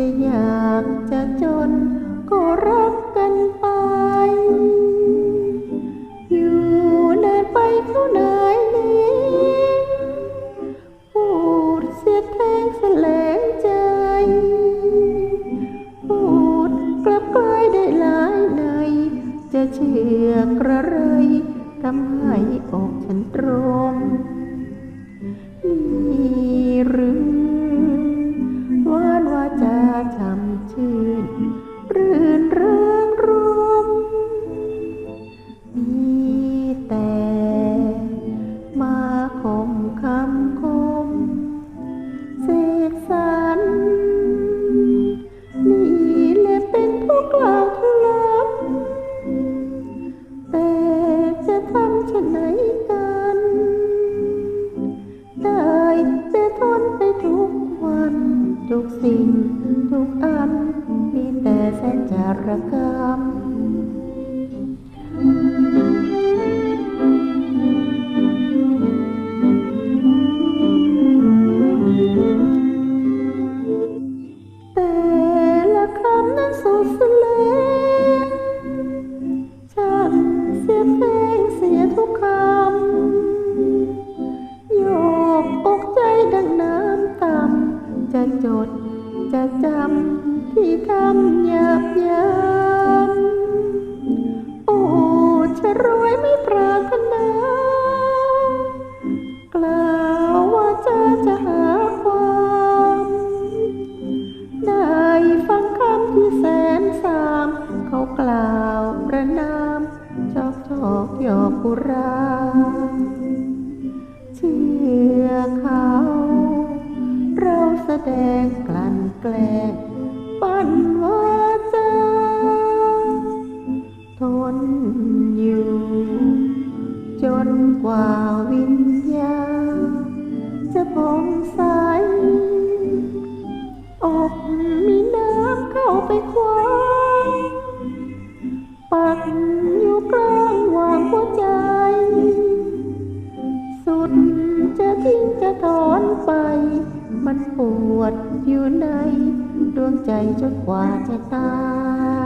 จะอยากจะจนก็รักกันไป อยู่เดินไปเท่าไหนพูดเสียแทงแสลงใจ พูดกลับกลายได้หลายใน จะเชื่อกระไรทำให้อกฉันตรงนี่ ยกอกใจดังน้ำต่ำจะจด จะจำ ที่คำหยาบยามโอ้ชะรวยไม่ปรารถนากล่าวว่าจะจะหาความได้ฟังคำที่แสนสาม เขากล่าวประนามชอกชอกหยอกกุราเชื่อเขา เราแสดงกลั่นแกล้ง ปั้นวาจาทนอยู่ จนกว่าวิญญาจะผ่องใสอกมีน้ำเข้าไปคว้าปักอยู่กลางวางหัวใจ สุดจะทิ้งจะถอนไป มันปวดอยู่ในดวงใจจนกว่าจะตาย